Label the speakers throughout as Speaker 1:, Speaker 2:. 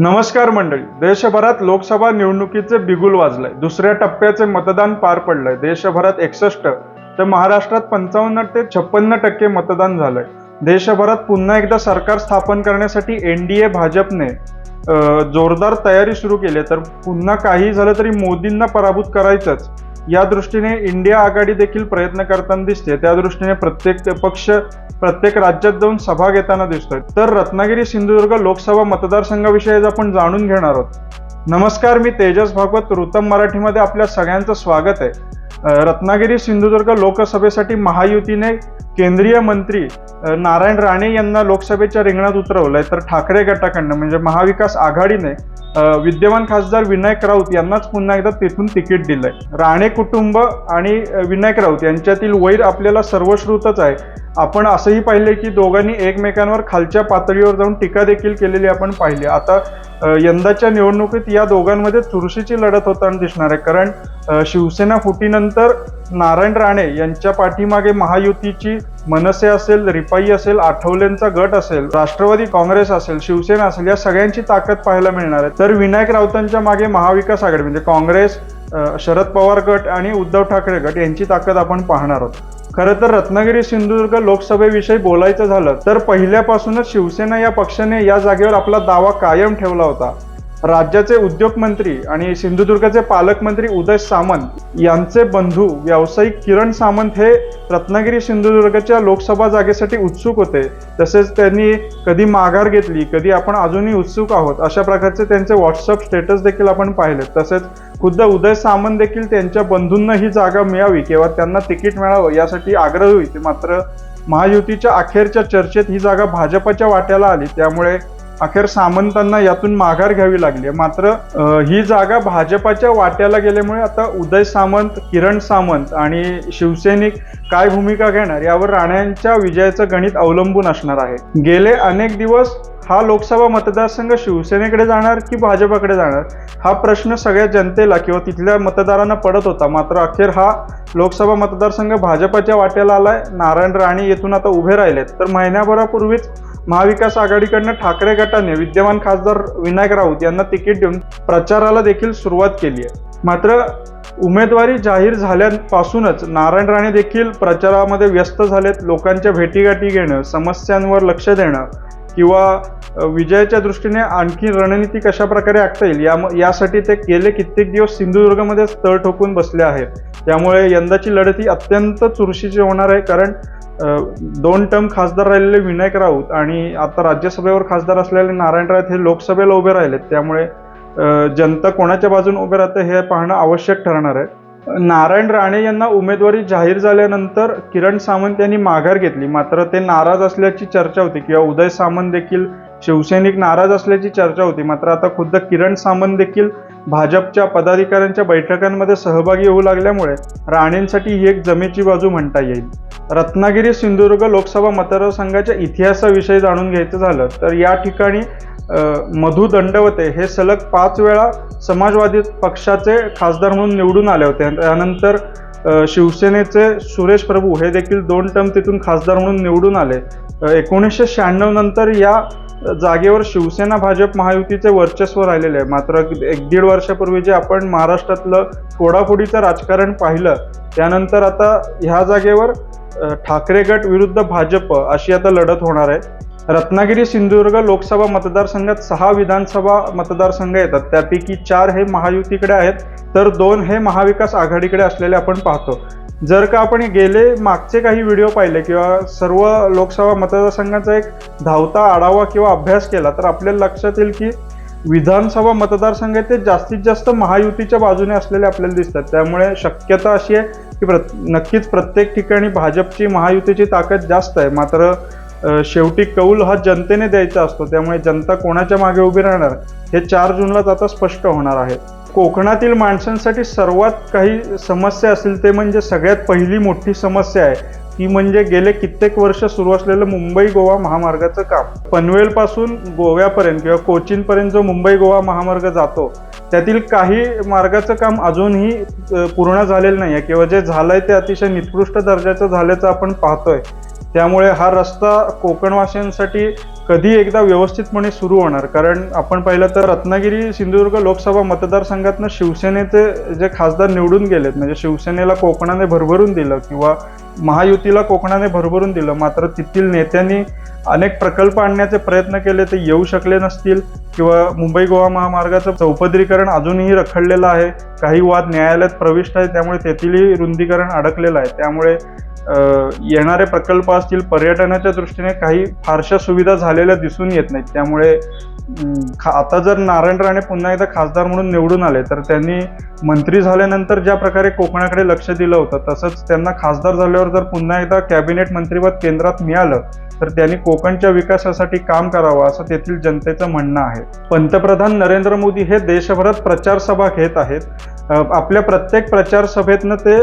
Speaker 1: नमस्कार मंडळी. देशभरात लोकसभा निवडणुकीचे बिगुल वाजलंय. दुसऱ्या टप्प्याचे मतदान पार पडलंय. देशभरात एकसष्ट तर महाराष्ट्रात पंचावन्न ते छप्पन्न टक्के मतदान झालंय. देशभरात पुन्हा एकदा सरकार स्थापन करण्यासाठी एन डी ए भाजपने जोरदार तयारी सुरू केली तर पुन्हा काही झालं तरी मोदींना पराभूत करायचंच. या दृष्टीने इंडिया आघाडी देखील प्रयत्न करताना दिसते. त्या दृष्टीने प्रत्येक पक्ष प्रत्येक राज्यात जाऊन सभा घेताना दिसतोय. तर रत्नागिरी सिंधुदुर्ग लोकसभा मतदारसंघाविषयी आपण जाणून घेणार आहोत. नमस्कार मी तेजस भागवत ऋतम मराठीमध्ये आपल्या सगळ्यांचं स्वागत आहे. रत्नागिरी सिंधुदुर्ग लोकसभेसाठी महायुतीने केंद्रीय मंत्री नारायण राणे यांना लोकसभेच्या रिंगणात उतरवलंय. तर ठाकरे गटाकडनं म्हणजे महाविकास आघाडीने विद्यमान खासदार विनायक राऊत यांनाच पुन्हा एकदा तिथून तिकीट दिलंय. राणे कुटुंब आणि विनायक राऊत यांच्यातील वैर आपल्याला सर्वश्रुतच आहे. आपण असंही पाहिले की दोघांनी एकमेकांवर खालच्या पातळीवर जाऊन टीका देखील केलेली आपण पाहिली. आता यंदाच्या निवडणुकीत या दोघांमध्ये चुरशीची लढत होताना दिसणार आहे. कारण शिवसेना फुटीनंतर नारायण राणे यांच्या पाठीमागे महायुतीची मनसे असेल रिपाई असेल आठवलेंचा गट असेल राष्ट्रवादी काँग्रेस असेल शिवसेना असेल या सगळ्यांची ताकद पाहायला मिळणार आहे. तर विनायक राऊतांच्या मागे महाविकास आघाडी म्हणजे काँग्रेस शरद पवार गट आणि उद्धव ठाकरे गट यांची ताकद आपण पाहणार आहोत. खरं तर रत्नागिरी सिंधुदुर्ग लोकसभेविषयी बोलायचं झालं तर पहिल्यापासूनच शिवसेना या पक्षाने या जागेवर आपला दावा कायम ठेवला होता. राज्याचे उद्योग मंत्री आणि सिंधुदुर्गचे पालकमंत्री उदय सामंत यांचे बंधू व्यावसायिक किरण सामंत हे रत्नागिरी सिंधुदुर्गच्या लोकसभा जागेसाठी उत्सुक होते. तसेच त्यांनी कधी माघार घेतली कधी आपण अजूनही उत्सुक आहोत अशा प्रकारचे त्यांचे व्हॉट्सअप स्टेटस देखील आपण पाहिले. तसेच खुद्द उदय सामंत देखील त्यांच्या बंधूंना ही जागा मिळावी किंवा त्यांना तिकीट मिळावं यासाठी आग्रह होईल मात्र महायुतीच्या अखेरच्या चर्चेत ही जागा भाजपच्या वाट्याला आली. त्यामुळे अखेर सामंतांना यातून माघार घ्यावी लागली मात्र ही जागा भाजपाच्या वाट्याला गेल्यामुळे आता उदय सामंत किरण सामंत आणि शिवसैनिक काय भूमिका घेणार यावर राण्यांच्या विजयाचं गणित अवलंबून असणार आहे. गेले अनेक दिवस हा लोकसभा मतदारसंघ शिवसेनेकडे जाणार की भाजपाकडे जाणार? हा प्रश्न सगळ्या जनतेला किंवा तिथल्या मतदारांना पडत होता. मात्र अखेर हा लोकसभा मतदारसंघ भाजपाच्या वाट्याला आलाय. नारायण राणे येथून आता उभे राहिलेत. तर महिन्याभरापूर्वीच महाविकास आघाडीकडनं ठाकरे गटाने विद्यमान खासदार विनायक राऊत यांना तिकीट देऊन प्रचाराला देखील सुरुवात केली आहे. मात्र उमेदवारी जाहीर झाल्यापासूनच नारायण राणे देखील प्रचारामध्ये व्यस्त झालेत. लोकांच्या भेटीगाठी घेणं समस्यांवर लक्ष देणं किंवा विजयाच्या दृष्टीने आणखी रणनीती कशा प्रकारे आखता येईल? या यासाठी ते गेले कित्येक दिवस सिंधुदुर्गमध्ये तळ ठोकून बसले आहेत. त्यामुळे यंदाची लढत ही अत्यंत चुरशीची होणार आहे. कारण दोन टर्म खासदार राहिलेले विनायक राऊत आणि आता राज्यसभेवर खासदार असलेले नारायण राऊत हे लोकसभेला उभे राहिलेत. त्यामुळे जनता कोणाच्या बाजून उभे राहते हे पाहणं आवश्यक ठरणार आहे. नारायण राणे यांना उमेदवारी जाहीर झाल्यानंतर किरण सामंत यांनी माघार घेतली. मात्र ते नाराज असल्याची चर्चा होती किंवा उदय सामंत देखील शिवसैनिक नाराज असल्याची चर्चा होती. मात्र आता खुद्द किरण सामंत देखील भाजपच्या पदाधिकाऱ्यांच्या बैठकांमध्ये सहभागी होऊ लागल्यामुळे राणेंसाठी ही एक जमेची बाजू म्हणता येईल. रत्नागिरी सिंधुदुर्ग लोकसभा मतदारसंघाच्या इतिहासाविषयी जाणून घ्यायचं झालं तर या ठिकाणी अ, मधु दंडवते हे सलग पाच वेळा समाजवादी पक्षाचे खासदार म्हणून निवडून आले होते. त्यानंतर शिवसेनेचे सुरेश प्रभू हे देखील दोन टर्म तिथून खासदार म्हणून निवडून आले. एकोणीसशे शहाण्णव नंतर या जागेवर शिवसेना भाजप महायुतीचे वर्चस्व राहिलेले आहे. मात्र एक दीड वर्षापूर्वी जे आपण महाराष्ट्रातलं फोडाफोडीचं राजकारण पाहिलं त्यानंतर आता ह्या जागेवर ठाकरे गट विरुद्ध भाजप अशी आता लढत होणार आहे. रत्नागिरी सिंधुदुर्ग लोकसभा मतदारसंघात सहा विधानसभा मतदारसंघ येतात. त्यापैकी चार हे महायुतीकडे आहेत. तर दोन हे महाविकास आघाडीकडे असलेले आपण पाहतो. जर का आपण गेले मागचे काही व्हिडिओ पाहिले किंवा सर्व लोकसभा मतदारसंघाचा एक धावता आढावा किंवा अभ्यास केला तर आपल्याला लक्षात येईल की विधानसभा मतदारसंघ ते जास्तीत जास्त महायुतीच्या बाजूने असलेले आपल्याला दिसतात. त्यामुळे शक्यता अशी आहे की प्र नक्कीच प्रत्येक ठिकाणी भाजपची महायुतीची ताकद जास्त आहे. मात्र शेवटी कौल हा जनतेने द्यायचा असतो. त्यामुळे जनता कोणाच्या मागे उभी राहणार हे चार जूनलाच आता स्पष्ट होणार आहे. कोकणातील माणसांसाठी सर्वात काही समस्या असेल ते म्हणजे सगळ्यात पहिली मोठी समस्या आहे. ती म्हणजे गेले कित्येक वर्ष सुरू असलेलं मुंबई गोवा महामार्गाचं काम. पनवेलपासून गोव्यापर्यंत किंवा कोचीनपर्यंत जो मुंबई गोवा महामार्ग जातो त्यातील काही मार्गाचं काम अजूनही पूर्ण झालेलं नाही आहे किंवा जे झालं आहे ते अतिशय निकृष्ट दर्जाचं झाल्याचं आपण पाहतोय. त्यामुळे हा रस्ता कोकणवासियांसाठी कधी एकदा व्यवस्थितपणे सुरू होणार? कारण आपण पाहिलं तर रत्नागिरी सिंधुदुर्ग लोकसभा मतदारसंघातनं शिवसेनेचे जे खासदार निवडून गेलेत म्हणजे शिवसेनेला कोकणाने भरभरून दिलं किंवा महायुतीला कोकणाने भरभरून दिलं मात्र तेथील नेत्यांनी अनेक प्रकल्प आणण्याचे प्रयत्न केले ते येऊ शकले नसतील किंवा मुंबई गोवा महामार्गाचं चौपदरीकरण अजूनही रखडलेलं आहे काही वाद न्यायालयात प्रविष्ट आहे त्यामुळे तेथीलही रुंदीकरण अडकलेलं आहे. त्यामुळे येणारे प्रकल्प असतील पर्यटनाच्या दृष्टीने काही फारशा सुविधा झालेल्या दिसून येत नाहीत. त्यामुळे खा- आता जर नारायण राणे पुन्हा एकदा खासदार म्हणून निवडून आले तर त्यांनी मंत्री झाल्यानंतर ज्या प्रकारे कोकणाकडे लक्ष दिलं होतं तसंच त्यांना खासदार झाल्यावर जर पुन्हा एकदा कॅबिनेट मंत्रीपद केंद्रात मिळालं तर त्यांनी कोकणच्या विकासासाठी काम करावं असं तेथील जनतेचं म्हणणं आहे. पंतप्रधान नरेंद्र मोदी हे देशभरात प्रचार सभा घेत आहेत. आपल्या प्रत्येक प्रचारसभेतनं ते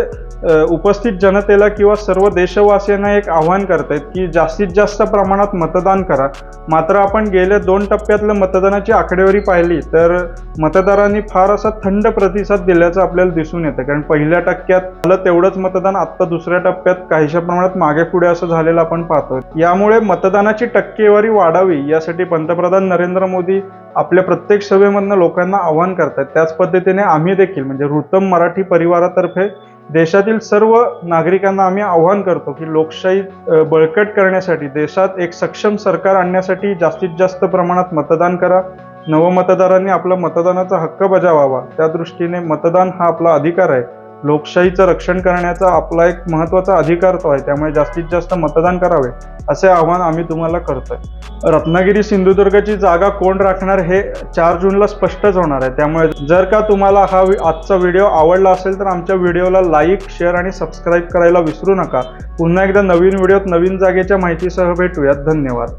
Speaker 1: उपस्थित जनतेला किंवा सर्व देशवासियांना एक आव्हान करतायत की जास्तीत जास्त प्रमाणात मतदान करा. मात्र आपण गेल्या दोन टप्प्यातलं मतदानाची आकडेवारी पाहिली तर मतदारांनी फार असा थंड प्रतिसाद दिल्याचं आपल्याला दिसून येतं. कारण पहिल्या टक्क्यात झालं तेवढंच मतदान आत्ता दुसऱ्या टप्प्यात काहीशा प्रमाणात मागे पुढे असं झालेलं आपण पाहतो यामुळे मतदानाची टक्केवारी वाढावी यासाठी पंतप्रधान नरेंद्र मोदी आपल्या प्रत्येक सभेमधनं लोकांना आव्हान करतात त्याच पद्धतीने आम्ही देखील म्हणजे रुतम मराठी परिवारातर्फे देशातील सर्व नागरिकांना आम्ही आव्हान करतो की लोकशाही बळकट करण्यासाठी देशात एक सक्षम सरकार आणण्यासाठी जास्तीत जास्त प्रमाणात मतदान करा. नवमतदारांनी आपला मतदानाचा हक्क बजावावा. त्या दृष्टीने मतदान हा आपला अधिकार आहे. लोकशाहीचं रक्षण करण्याचा आपला एक महत्त्वाचा अधिकार तो आहे. त्यामुळे जास्तीत जास्त मतदान करावे असे आव्हान आम्ही तुम्हाला करतोय. रत्नागिरी सिंधुदुर्गची जागा कोण राखणार हे चार जूनला स्पष्टच होणार आहे. त्यामुळे जर का तुम्हाला हा आजचा व्हिडिओ आवडला असेल तर आमच्या व्हिडिओला लाईक शेअर आणि सबस्क्राईब करायला विसरू नका. पुन्हा एकदा नवीन व्हिडिओत नवीन जागेच्या माहितीसह भेटूयात. धन्यवाद.